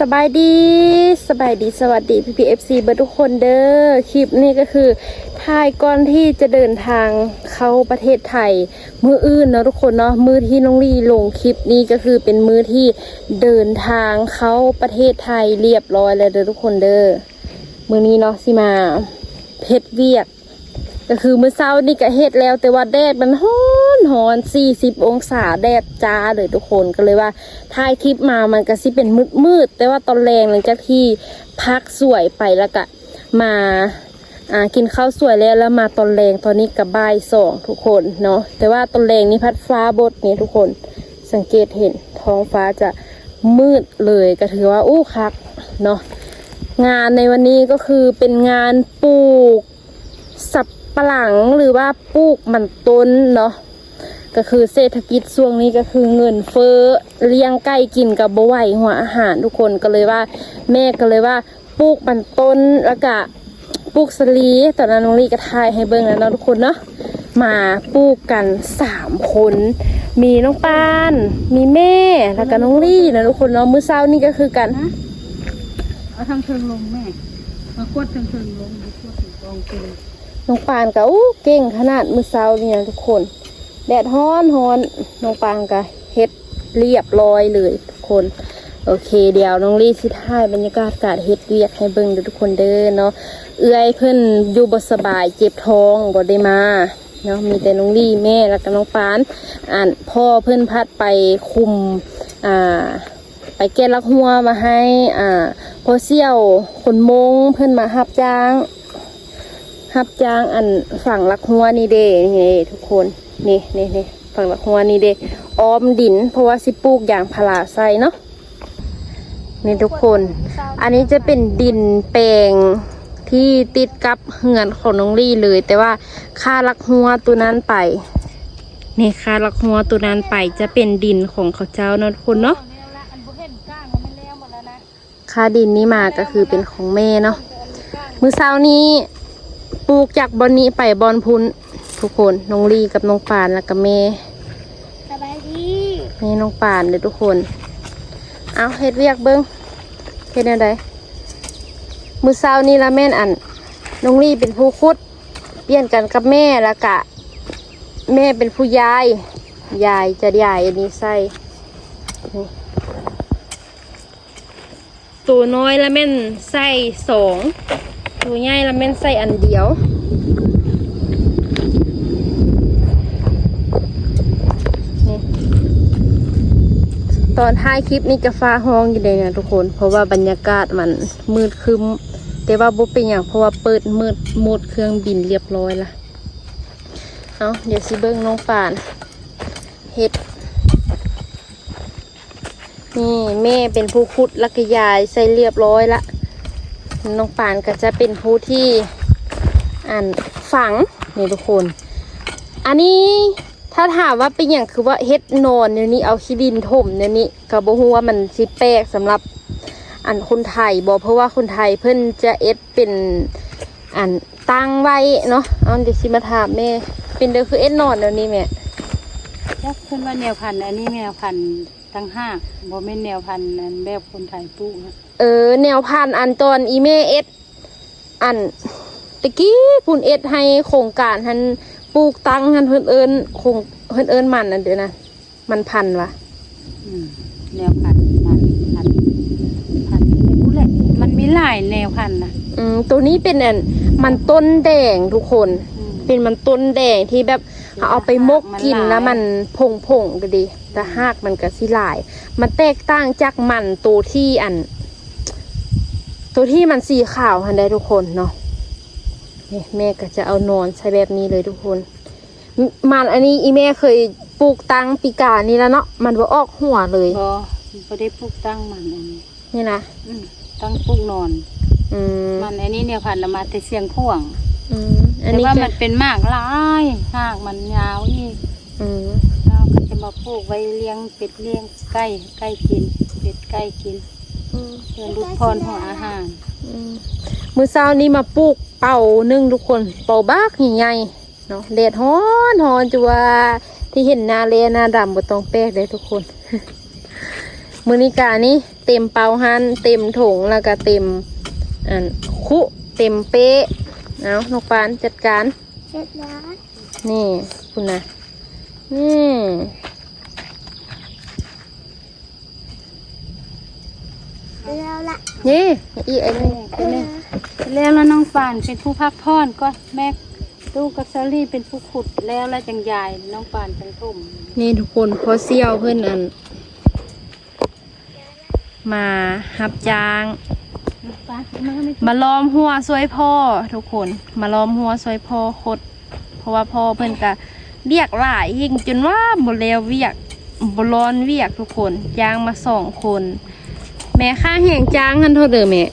สบายดีสบายดีสวัสดีพี่พีเอฟซีเบอร์ทุกคนเด้อคลิปนี้ก็คือถ่ายก่อนที่จะเดินทางเข้าประเทศไทย มืออื่นเนาะทุกคนเนาะมือที่น้องลีลงคลิปนี้ก็คือเป็นมือที่เดินทางเข้าประเทศไทยเรียบร้อยแล้วเด้อทุกคนเด้อมือนี้เนาะสิมาเพชรเวียก ก็คือมือเช้านี่ก็เฮ็ดแล้วแต่ว่าแดดมันฮ้อ อนฮ้อน40องศาแดดจ้าเลยทุกคนก็เลยว่าถ่ายคลิปมามันก็สิเป็นมืดมืดแต่ว่าตอนแรงหลังจากที่พักสวยไปแล้วก็มาอ่ากินข้าวสวยแล้วแล้วมาตอนแรงตอนนี้กับบ่ายสองทุกคนเนาะแต่ว่าตอนแรงนี่พัดฟ้าบดนี่ทุกคนสังเกตเห็นท้องฟ้าจะมืดเลยก็ถือว่าอู้คักเนาะงานในวันนี้ก็คือเป็นงานปลูกสับปะหลังหรือว่าปลูกมันต้นเนาะ ก็คือเศรษฐกิจช่วงนี้ก็คือเงินเฟ้อเลี้ยงไก่กินกับบไหวหัวอาหารทุกคนก็เลยว่า แม่ก็เลยว่าปลูกมันต้นแล้วก็ปลูกสลีตอนนั้นน้องลี่ก็ทายให้เบิ่งแล้วเนาะทุกคนเนาะมาปลูกกันสามคนมีน้องปาน มีแม่แล้วก็น้องลี่นะทุกคนเนาะมื้อเช้านี่ก็คือกันเอาทางเทิงลงแม่มาขวดทางเทิงลงมาขวดถึงกองกินน้องปานก็อู้เก่งขนาดมือเช้านี่นะทุกคน แดดฮ้อนฮ้อนน้องปานก็เฮ็ดเรียบร้อยเลยทุกคน โอเค เดี๋ยวน้องลี่สิถ่ายบรรยากาศการเฮ็ดเวียกให้เบิ่งทุกคนเด้อเนาะเอื้อยเพิ่นอยู่บ่สบายเจ็บท้องบ่ได้มาเนาะมีแต่น้องลี่แม่แล้วก็น้องปานอ่านพ่อเพิ่นพัดไปคุมอ่าไปแก้ลักหัวมาให้อ่าพอเสี่ยวคนมงเพิ่อนมารับจ้างรับจ้างอันฝั่งลักหัวนี่เด้นี่ทุกคน นี่นี่นี่ฝั่งลักหัวนี่เด้อ้อมดิน เพราะว่าสิปลูกอย่างพาราใส่เนาะนี่ทุกคน อันนี้จะเป็นดินแปลงที่ติดกับเหือนของน้องลี่เลย แต่ว่าค่าลักหัวตัวนั้นไป นี่ค่าลักหัวตัวนั้นไปจะเป็นดินของเขาเจ้านะทุกคนเนาะข้างมันไม่แล้วหมดแล้วนะค่าดินนี้มาก็คือเป็นของแม่เนาะมือเช้านี้ปลูกจากบอนนี้ไปบอนพุน ทุกคนน้องลีกับน้องปานแล้วก็แม่สบายดีนี่น้องปานเลยทุกคน เอาเฮ็ดเวียกเบิ้งเฮ็ดอะไรมื้อเช้านี้ละแม่นอันน้องลีเป็นผู้คุดเปลี่ยนกันกับแม่แล้วก็แม่เป็นผู้ยายยายจะยายอันนี้ใส่นี่ตัวน้อยละแม่นใส่สองตัวใหญ่ละแม่นใส่อันเดียว ตอนท้ายคลิปนี้จะฟ้าห้องอยู่เลยนะทุกคน เพราะว่าบรรยากาศมันมืดคึมแต่ว่าบุเป็นอย่างเพราะว่าเปิดมืดหมดเครื่องบินเรียบร้อยละเอาเดี๋ยวสิเบิ้งน้องป่านเฮ็ดนี่แม่เป็นผู้คุดลักยายใส่เรียบร้อยละน้องปานก็จะเป็นผู้ที่อ่านฝังนี่ทุกคน อันนี้ ถ้าถามว่าเป็นอย่างคือว่าเฮ็ดโนอนเนี่ยวนี้เอาขี้ดินถมเนี่ยวนี้ก็บ่ฮู้ว่ามันสิแปลกสำหรับอันคนไทยบ่เพราะว่าคนไทยเพิ่นจะเอ็ดเป็นอันตั้งไว้เนาะเอาเดี๋ยวสิมาถามแม่เป็นเด้อคือเอ็ดโนอนเดี๋ยวนี้แม่จักเพิ่นว่าแนวพันธุ์อันนี้แนวพันธุ์ตั้งห้าบ่แม่นแนวพันธุ์อันแบบคนไทยปลูกนะเออ แนวพันธุ์อันตอนอีเมเอ็ดอันตะกี้พุ่นเอ็ดให้โครงการหัน ปลูกตังหันเพิ่นเอิญคงเพิ่นเอิญมันอันเดียวนะมันพันธุ์วะอืมแนวพันธุ์มันพันธุ์พันธุ์ไม่รู้แหละมันมีหลายแนวพันธุ์นะอืมตัวนี้เป็นอันมันต้นแดงทุกคน อืม เป็นมันต้นแดงที่แบบเอาไปมกกินแล้วมันพงพงๆก็ดี แต่หากมันก็สิหลาย มันแตกต่างจากมันตัวที่อัน ตัวที่มันสีขาวหันได้ทุกคนเนาะ นี่แม่ก็จะเอานอนใช้แบบนี้เลยทุกคนมมันอันนี้อีแม่เคยปลูกตั้งปีกานี่แล้วเนาะมันว่าออกหัวเลยบ่บ่ได้ปลูกตั้งมันอันนี้นี่นะอืมตั้งปลูกนอน อืมมันอันนี้แนวพันธุ์ละมาแต่เสียงพ่วงอืมอันแต่นี้ว่าก็มันเป็นหมากหลายหากมันยาวอีกอืมเราก็จะมาปลูกไว้เลี้ยงเป็ดเลี้ยงไก่ไก่กิน เป็ดไก่กินอืม เพื่อลดพรหัวอาหารอื มมื้อเช้านี้มาปลูกเป่านึ่งทุกคน เป่าบักใหญ่ๆเนาะแดดฮ้อนฮ้อนจัวาที่เห็นหนาเลหนาดำบ่ต้องแปลกเลยทุกคนมมือนิกานี่เต็มเปาหันเต็มถุงแล้วก็เต็มอันคุเต็มเป๊ะเอานกปานจัดการเสร็จแล้วนี่คุณนะนี่ แล้วละนี่อีไอ้นี่ไปเลยแล้วแล้วน้องป่านเป็นผู้พักผ่อนก็แม่ลูกกับซอรี่เป็นผู้ขุดแล้วแล้วจังยายน้องป่านจังทุ่มนี่ทุกคนพอเซี่ยวเพื่อนอัน มาหับจ้างน้องป่านมาไม่มาล้อมหัวซวยพ่อ ทุกคน มาล้อมหัวซวยพ่อคด เพราะว่าพ่อเพิ่นก็เรียกหลายยิ่งจนว่าบ่แล้วเวียกบ่ร้อนเวียกทุกคนจ้างมาสองคน แม่ค่าแห่งจ้างกันเท่าเดิมแม่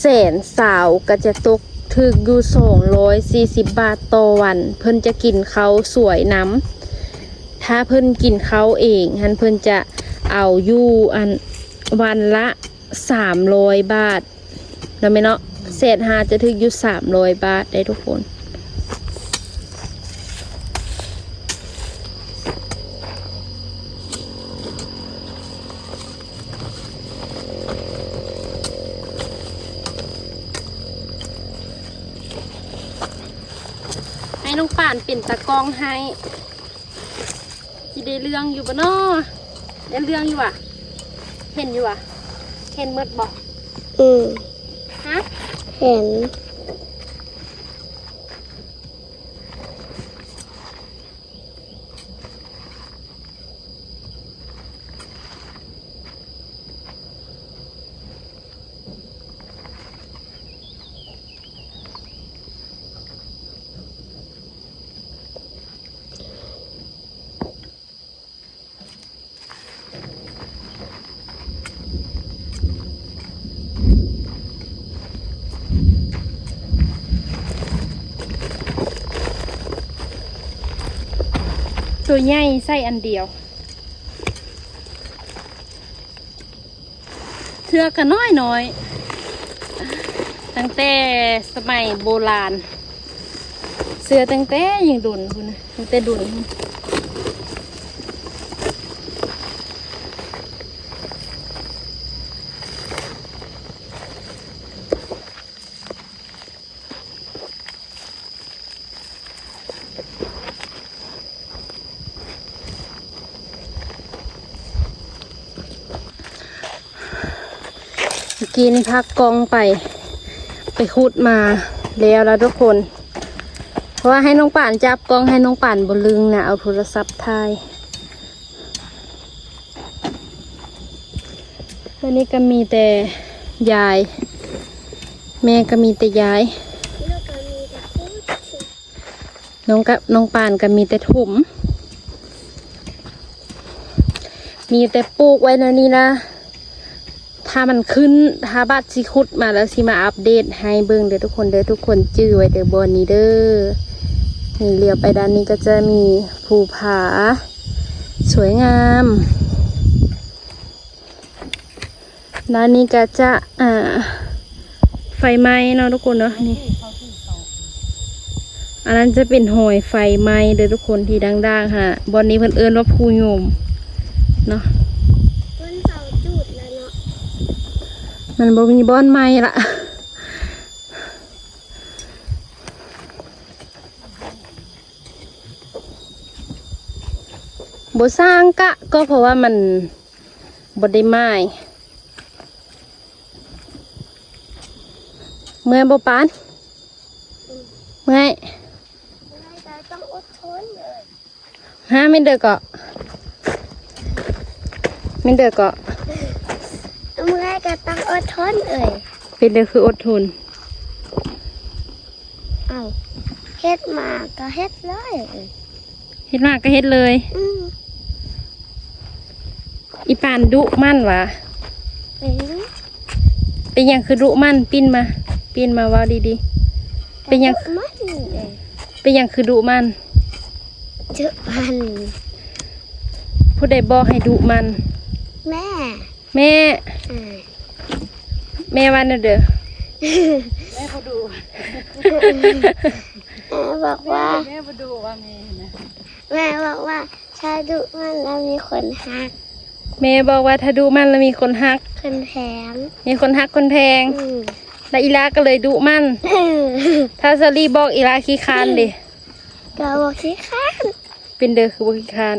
แสนสาวก็จะตกถึกอยู่สองร้อยสี่สิบบาทต่อวัน เพิ่นจะกินเขาสวยน้ำถ้าเพิ่นกินเขาเองฮันเพิ่นจะเอาอยู่อันวันละสามร้อยบาทแล้วไหมเนาะแสนหาจะถึกอยู่สามร้อยบาทได้ทุกคน ให้น้องป่านเป็นตะกร้องให้ที่ได้เรื่องอยู่ปะเนาะได้เรื่องอยู่อะ เห็นอยู่อะ เห็นหมดบอกอืมฮะ เห็น ตัวใหญ่ใส่อันเดียวเทือกันน้อยน้อยตั้งแต่สมัยโบราณ เสือตั้งแต่ยังดุนคุณนะตั้งแต่ดุน อกี้นี่พักกองไป ไปขุดมาแล้วแล้วทุกคน เพราะว่าให้น้องป่านจับกองให้น้องป่านบนลึงนะเอาโทรศัพท์ถ่ายวันนี้ก็มีแต่ยาย แม่ก็มีแต่ยาย น้องกับน้องป่านก็มีแต่ถุม มีแต่ปลูกไว้นะนี่นะ ถ้ามันขึ้นถ้าบัตรสิคุดมาแล้วสิมาอัปเดตให้เบิ่งเด้อทุกคนเด้อทุกคนจื้อไว้เด้อบนนี้เด้อนี่เลี้ยวไปด้านนี้ก็จะมีภูผา สวยงามด้านนี้ก็จะอ่าไฟไหม้เนาะทุกคนเนาะนี่อันนั้นจะเป็นหอยไฟไหม้เด้อทุกคนที่ดังๆค่ะบอนนี้เพิ่นเอิ้นว่าภูยมเนาะ วันเสาร์จุดแล้วเนาะ มันบ่มีบอนไหม้ละบ่สร้างกะ ก็เพราะว่ามันบ่ได้ไหม้เมื่อยบ่ปานเมื่อยไม่ได้ต้องอดทนเลยฮะไม่เดือกเกาะไม่เดือกเกาะ เมื่อก็ต้องอดทนเอ่ยเป็นเดือคืออดทนเอาเฮ็ดมาก็เฮ็ดเลยเอ่ยเฮ็ดมากก็เฮ็ดเลย อืมอีปานดุมั่นวะเป็นเป็นอย่างคือดุมั่นปิ้นมา ปิ้นมาเว่าดีๆ เป็นหยังมันเอ่ยเป็นอย่างคือดุมั่นเจอมันผู้ใดบอกให้ดุมัน แม่ แม่อ่าแม่วันน่ะเด้อแม่เขาดูแม่บอกว่าแม่มาดูว่าแม่นะแม่บอกว่าถ้าดุมันแล้วมีคนหัก แม่บอกว่าถ้าดุมันแล้วมีคนฮัก คนแพง มีคนฮักคนแพงอืมแล้วอีลาก็เลยดุมัน ถ้าซารีบอกอีลาขี้คร้านดิก็บอกสิค่ะเป็นเด้อคือบ่ขี้คร้าน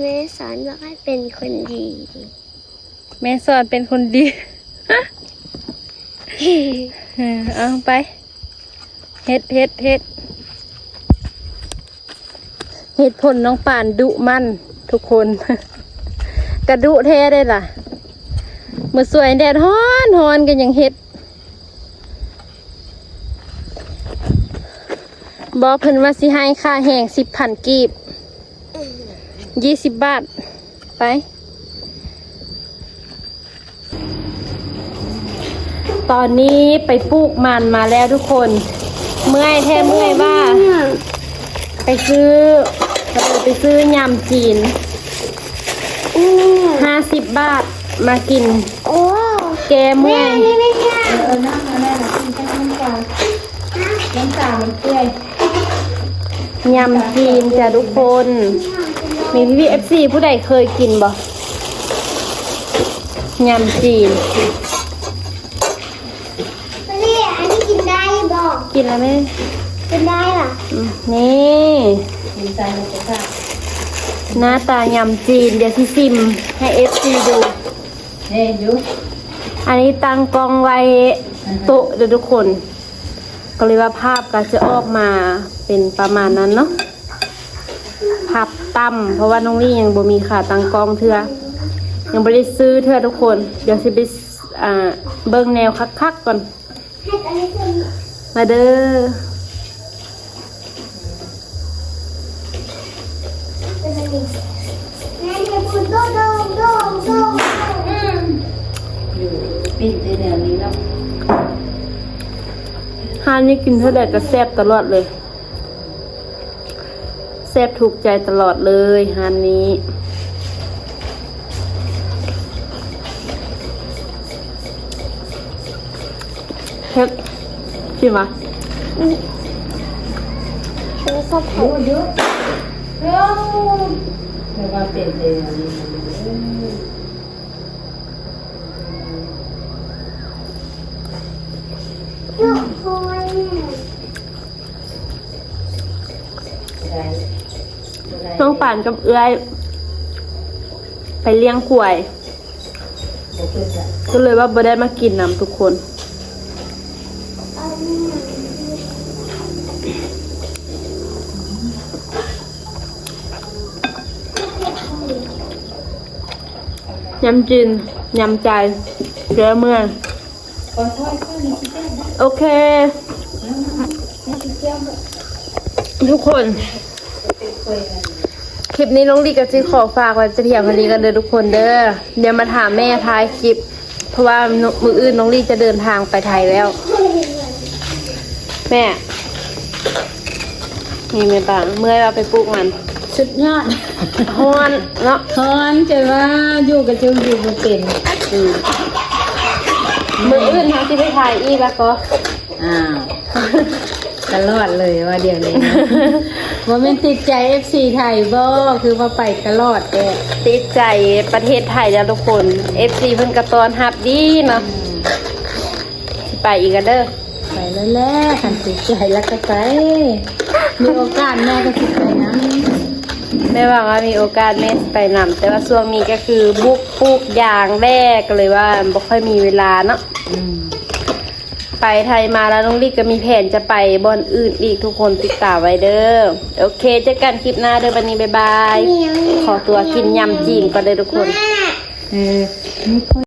แม่สอนบอกให้เป็นคนดี แม่สอนเป็นคนดีเออเอาไปเฮ็ดเฮ็ดเฮ็ดเหตุผลน้องป่านดุมันทุกคน กระดุแท้ได้ล่ะเมื่อสวยแดดฮ้อนฮ้อนกันยังเฮ็ดบอกเพิ่นว่าสิให้ค่าแห้งสิบพันกีบ ยี่สิบบาท ไป ตอนนี้ไปปลูกมันมาแล้วทุกคน เมื่อยแท้เมื่อยว่า ไปซื้อเราไปซื้อยำจีนอืมห้าสิบบาทมากิน โอ้แกเมื่อยนี่ไม่ใช่เออน้ำมาแม่น่ะกินแค่น้ำตาลน้ำตาลมันเปรี้ยวยำจีนจ้ะทุกคน มีพี่พีเอฟซีผู้ใดเคยกินบ่ยำจีน นี่อันนี้กินได้บอกกินแล้วไหมกินได้เหรออืมนี่กินใจมันจะค่ะหน้าตายำจีน เดี๋ยวที่ซิมให้เอฟซีดู เฮ้ยยุอันนี้ตั้งกล้องไว้โต๊ะเดี๋ยวทุกคน ก็เลยว่าภาพก็จะออกมาเป็นประมาณนั้นเนาะภาพ ต่ำเพราะว่าน้องลี่ยังบ่มีขาตั้งกล้องเทือยังไม่ได้ซื้อเทือทุกคน เดี๋ยวสิไปอ่าเบิ่งแนวคักๆก่อนให้อันนี้เป็นมาเด้อเป็นอันนี้แม่จะพูดโดโดโดโดอืมอยู่ปิดในแนวนี้เนาะห้านนี้กินเท่าไหร่ก็แซ่บตลอดเลย แซ่บถูกใจตลอดเลยห้านนี้เฮ็ดชิมอะฉันชอบผัยุดยุเอ้าเดี๋ยวมาเป็นในแนว น้องป่านกับเอื้อย ไปเลี้ยงควย ก็เลยว่าบ่ได้มากินน้ำทุกคน ยำจีนยำใจเดี๋ยวเมื่องโอเค ทุกคน คุยกันคลิปนี้น้องลีกับจีขอฝากไว้จะเพียงเท่านี้กันเด้อทุกคนเด้อเดี๋ยวมาถามแม่ท้ายคลิป เพราะว่ามืออื่นน้องลีจะเดินทางไปไทยแล้ว แม่นี่แม่ป่างเมื่อยเราไปปลูกมันสุดยอดฮอนเนาะทอนใจว่าอยู่กับเจ้าอยู่บ่เป็นอือมืออื่นทางที่ไปไทยอีกแล้วก็อ้าว ตลอดเลยว่าเดี๋ยวนี้นะ ว่าแม่นติดใจ FC ไทยบ่คือว่าไปตลอดแกติดใจประเทศไทยแล้วทุกคน FC เพิ่นกระตอนฮับดีเนาะสิไปอีกกันเด้อไปแล้วแหละคันติดใจแล้วก็ไปมีโอกาสแม่ก็สิไปนะไม่ว่าว่ามีโอกาสแม่สิไปนำแต่ว่าช่วงนี้ก็คือบุกปลูกยางแรกก็เลยว่าบ่ค่อยมีเวลาเนาะอืม ไปไทยมาแล้วน้องลิกก็มีแผนจะไปบอนอื่นอีกทุกคนติดตามไว้เด้อโอเคเจอกันคลิปหน้าเด้อวันนี้บ๊ายบาย ขอตัวกินยำจีนก่อนเด้อทุกคนแม่เออไม่ค่อย